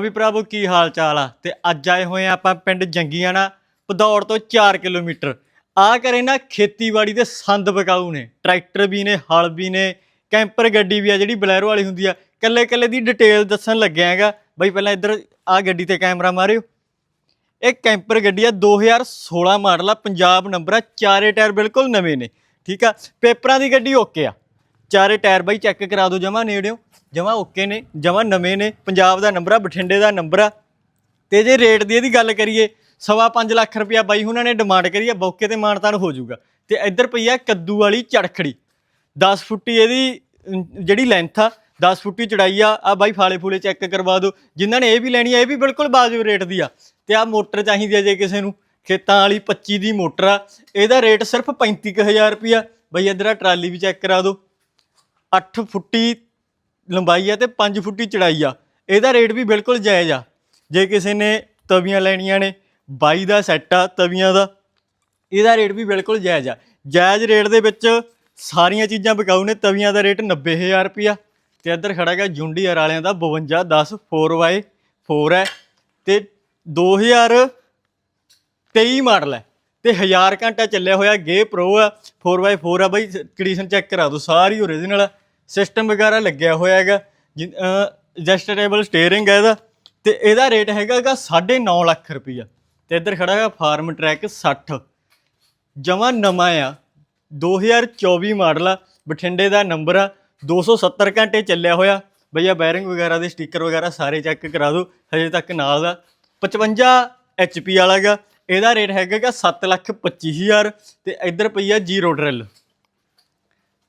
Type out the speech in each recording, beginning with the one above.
ਵੀ ਪ੍ਰਭੂ ਕੀ ਹਾਲ ਚਾਲ ਆ? ਤੇ ਅੱਜ ਆਏ ਹੋਏ ਆ ਆਪਾਂ ਪਿੰਡ ਜੰਗੀਆਣਾ, ਭਦੌੜ ਤੋਂ 4 ਕਿਲੋਮੀਟਰ। ਆ ਕਰੇ ਨਾ ਖੇਤੀਬਾੜੀ ਦੇ ਸੰਦ ਬਕਾਊ ਨੇ। ਟਰੈਕਟਰ ਵੀ ਨੇ, ਹਲ ਵੀ ਨੇ, ਕੈਂਪਰ ਗੱਡੀ ਵੀ ਆ ਜਿਹੜੀ ਬਲੈਰੋ ਵਾਲੀ ਹੁੰਦੀ ਆ। ਕੱਲੇ ਕੱਲੇ ਦੀ ਡਿਟੇਲ ਦੱਸਣ ਲੱਗਿਆ ਹੈਗਾ। ਬਈ ਪਹਿਲਾਂ ਇੱਧਰ ਆ ਗੱਡੀ ਤੇ ਕੈਮਰਾ ਮਾਰਿਓ। ਇਹ ਕੈਂਪਰ ਗੱਡੀ ਆ 2016 ਮਾਡਲ ਆ। ਪੰਜਾਬ ਨੰਬਰ ਆ, ਚਾਰੇ ਟਾਇਰ ਬਿਲਕੁਲ ਨਵੇਂ ਨੇ। ਠੀਕ ਆ? ਪੇਪਰਾਂ ਦੀ ਗੱਡੀ ਓਕੇ ਆ। ਚਾਰੇ ਟਾਇਰ ਬਾਈ ਚੈੱਕ ਕਰਾ ਦਿਓ ਜਮਾ ਨੇੜਿਓ, ਜਮਾ ਓਕੇ ਨੇ, ਜਮਾ ਨਵੇਂ ਨੇ, ਪੰਜਾਬ ਦਾ ਨੰਬਰ ਆ, ਬਠਿੰਡੇ ਦਾ ਨੰਬਰ ਆ। ਤੇ ਜੇ ਰੇਟ ਦੀ ਇਹਦੀ ਗੱਲ ਕਰੀਏ, ਸਵਾ ਪੰਜ ਲੱਖ ਰੁਪਇਆ ਬਾਈ ਉਹਨਾਂ ਨੇ ਡਿਮਾਂਡ ਕਰੀ ਆ ਬੌਕੇ ਤੇ ਮਾਨਤਾਨ ਹੋ ਜਾਊਗਾ। ਤੇ ਇੱਧਰ ਪਈ ਆ ਕੱਦੂ ਵਾਲੀ ਚੜਖੜੀ 10 ਫੁੱਟੀ ਇਹਦੀ ਜਿਹੜੀ ਲੈਂਥ ਆ 10 ਫੁੱਟੀ ਚੜਾਈ ਆ ਆ ਬਾਈ ਫਾਲੇ ਫੂਲੇ ਚੈੱਕ ਕਰਵਾ ਦਿਓ ਜਿਨ੍ਹਾਂ ਨੇ ਇਹ ਵੀ ਲੈਣੀ ਆ, ਇਹ ਵੀ ਬਿਲਕੁਲ ਬਾਜੂ ਰੇਟ ਦੀ ਆ। ਤੇ ਆ ਮੋਟਰ ਚਾਹੀਦੀ ਆ ਜੇ ਕਿਸੇ ਨੂੰ, ਖੇਤਾਂ ਵਾਲੀ 25 ਦੀ ਮੋਟਰ ਆ। ਇਹਦਾ ਰੇਟ ਸਿਰਫ 35000 ਰੁਪਇਆ। ਬਈ ਇੱਧਰ ਆ ਟਰਾਲੀ ਵੀ ਚੈੱਕ ਕਰਾ ਦਿਓ 8 ਫੁੱਟੀ ਲੰਬਾਈ ਆ ਤੇ 5 ਫੁੱਟੀ ਚੜਾਈ ਆ। ਇਹਦਾ ਰੇਟ ਵੀ ਬਿਲਕੁਲ ਜਾਇਜ਼ ਆ। ਜੇ ਕਿਸੇ ਨੇ ਤਵੀਆਂ ਲੈਣੀਆਂ ਨੇ 22 ਦਾ ਸੈੱਟ ਆ ਤਵੀਆਂ ਦਾ, ਇਹਦਾ ਰੇਟ ਵੀ ਬਿਲਕੁਲ ਜਾਇਜ਼ ਆ। ਜਾਇਜ਼ ਰੇਟ ਦੇ ਵਿੱਚ ਸਾਰੀਆਂ ਚੀਜ਼ਾਂ ਵਿਕਾਊ ਨੇ, ਤਵੀਆਂ ਦਾ ਰੇਟ 90000 ਰੁਪਿਆ ਤੇ ਇੱਧਰ ਖੜਾ ਗਿਆ ਜੁੰਡੀਅਰ ਵਾਲਿਆਂ ਦਾ 52 10 4x4 ਹੈ ਤੇ 2023 ਮਾਡਲ ਹੈ ਤੇ 1000 ਘੰਟਾ ਚੱਲਿਆ ਹੋਇਆ ਗੇ ਪ੍ਰੋ ਆ 4x4 ਆ। ਬਾਈ ਕੰਡੀਸ਼ਨ ਚੈੱਕ ਕਰਾ ਦਿਓ, ਸਾਰੀ ਓਰੀਜਨਲ ਆ। ਸਿਸਟਮ ਵਗੈਰਾ ਲੱਗਿਆ ਹੋਇਆ ਹੈਗਾ ਐਡਜਸਟੇਬਲ ਸਟੀਅਰਿੰਗ ਹੈ ਇਹਦਾ, ਤੇ ਇਹਦਾ ਰੇਟ ਹੈਗਾਗਾ 9.5 ਲੱਖ ਰੁਪਈਆ। ਤੇ ਇੱਧਰ ਖੜਾ ਹੈਗਾ ਫਾਰਮ ਟਰੈਕ 60 ਜਮਾ ਨਵਾਂ ਆ 2024 ਮਾਡਲ ਆ, ਬਠਿੰਡੇ ਦਾ ਨੰਬਰ ਆ 270 ਘੰਟੇ ਚੱਲਿਆ ਹੋਇਆ। ਭਈਆ ਬੈਰਿੰਗ ਵਗੈਰਾ ਦੇ ਸਟicker ਵਗੈਰਾ ਸਾਰੇ ਚੈੱਕ ਕਰਾ ਦਿਓ, ਹਜੇ ਤੱਕ ਨਾਲ ਦਾ 55 HP ਵਾਲਾ ਗਾ ਇਹਦਾ ਰੇਟ ਹੈਗਾਗਾ 725000 ਤੇ ਇੱਧਰ ਪਈ ਆ ਜ਼ੀਰੋ ਡਰਿਲ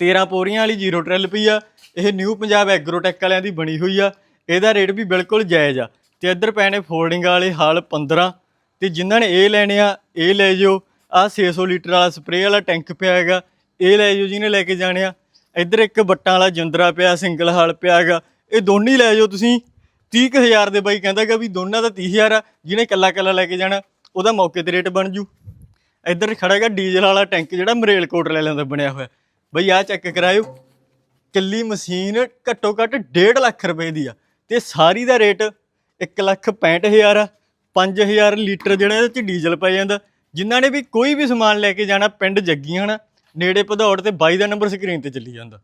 13 ਪੋਰੀਆਂ ਵਾਲੀ ਜ਼ੀਰੋ ਟ੍ਰਿਲ ਪਈ ਆ, ਇਹ ਨਿਊ ਪੰਜਾਬ ਐਗਰੋਟੈਕ ਵਾਲਿਆਂ ਦੀ ਬਣੀ ਹੋਈ ਆ, ਇਹਦਾ ਰੇਟ ਵੀ ਬਿਲਕੁਲ ਜਾਇਜ਼ ਆ। ਤੇ ਇੱਧਰ ਪੈਣੇ ਨੇ ਫੋਲਡਿੰਗ ਵਾਲੇ ਹਾਲ 15 ਤੇ ਜਿਨ੍ਹਾਂ ਨੇ ਇਹ ਲੈਣੇ ਆ, ਇਹ ਲੈ ਜਿਓ। ਆ 600 ਲੀਟਰ ਵਾਲਾ ਸਪਰੇਅ ਵਾਲਾ ਟੈਂਕ ਪਿਆ ਹੈਗਾ, ਇਹ ਲੈ ਜਿਓ ਜਿਹਨੇ ਲੈ ਕੇ ਜਾਣੇ ਆ। ਇੱਧਰ ਇੱਕ ਵੱਟਾਂ ਵਾਲਾ ਜਿੰਦਰਾ ਪਿਆ ਸਿੰਗਲ ਹਾਲ ਪਿਆ ਹੈਗਾ, ਇਹ ਦੋਨੇ ਲੈ ਜਿਓ ਤੁਸੀਂ। 30000 ਦੇ ਬਾਈ ਕਹਿੰਦਾਗਾ ਵੀ ਦੋਨਾਂ ਦਾ 30000 ਆ, ਜਿਹਨੇ ਕੱਲਾ ਕੱਲਾ ਲੈ ਕੇ ਜਾਣਾ, ਉਹਦਾ ਮੌਕੇ ਤੇ ਰੇਟ ਬਣ ਜੂ। ਇੱਧਰ ਖੜਾ ਹੈਗਾ ਡੀਜ਼ਲ ਵਾਲਾ ਟੈਂਕ ਜਿਹੜਾ ਮਰੇਲਕੋਟ ਲੈ ਲੈਂਦਾ ਬਣਿਆ ਹੋਇਆ। ਬਈ ਆਹ ਚੈੱਕ ਕਰਾਇਓ। ਕੱਲੀ ਮਸ਼ੀਨ ਘੱਟੋ ਘੱਟ 1.5 ਲੱਖ ਰੁਪਏ ਦੀ ਆ। ਤੇ ਸਾਰੀ ਦਾ ਰੇਟ 165000 ਆ। 5000 ਲੀਟਰ ਜਿਹੜਾ ਇਹਦੇ ਚ ਡੀਜ਼ਲ ਪੈ ਜਾਂਦਾ। ਜਿਨ੍ਹਾਂ ਨੇ ਵੀ ਕੋਈ ਵੀ ਸਮਾਨ ਲੈ ਕੇ ਜਾਣਾ, ਪਿੰਡ ਜੱਗੀਆਂ ਨਾ ਨੇੜੇ ਭਦੌੜ ਤੇ 22 ਦਾ ਨੰਬਰ ਸਕਰੀਨ ਤੇ ਚੱਲੀ ਜਾਂਦਾ।